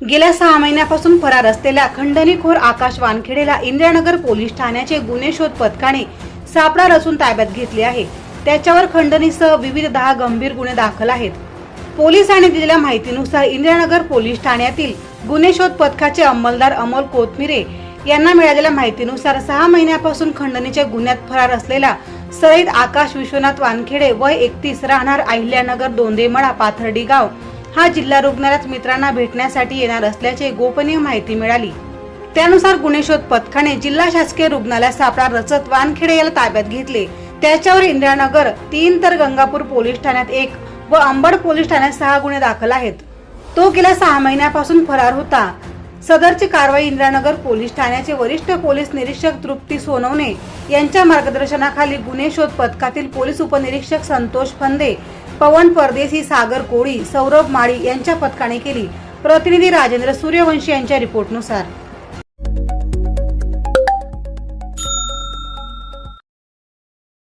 गेल्या सहा महिन्यापासून फरार असलेल्या खंडणीखोर आकाश वानखेडेला इंदिरानगर पोलीस ठाण्याचे गुन्हे शोध पथकाने सापळा रचून ताब्यात घेतले आहे. त्याच्यावर खंडणीसह विविध दहा गंभीर गुन्हे दाखल आहेत. पोलिसांनी दिलेल्या माहितीनुसार इंदिरानगर पोलीस ठाण्यातील गुन्हे शोध पथकाचे अंमलदार अमोल कोथमिरे यांना मिळालेल्या माहितीनुसार सहा महिन्यापासून खंडणीच्या गुन्ह्यात फरार असलेला सईद आकाश विश्वनाथ वानखेडे वय एकतीस राहणार अहिल्यानगर दोंदेमळा पाथर्डी गाव हा जिल्हा रुग्णालयात मित्रांना भेटण्यासाठी येणार असल्याचे गोपनीय माहिती मिळाली. त्यानुसार गुन्हे शोध पथकाने जिल्हा शासकीय रुग्णालयात सापळा रचत वानखेडे याला ताब्यात घेतले. त्याच्यावर इंदिरानगर तीन तर गंगापूर पोलीस ठाण्यात एक व अंबड पोलीस ठाण्यात सहा गुन्हे दाखल आहेत. तो गेल्या सहा महिन्यापासून फरार होता. सदरची कारवाई इंदिरानगर पोलीस ठाण्याचे वरिष्ठ पोलीस निरीक्षक तृप्ती सोनवणे यांच्या मार्गदर्शनाखाली गुन्हे शोध पथकातील पोलीस उपनिरीक्षक संतोष फंदे पवन परदेसी सागर कोळी सौरभ माळी यांच्या पथकाने केली. प्रतिनिधी राजेंद्र सूर्यवंशी यांच्या रिपोर्टनुसार.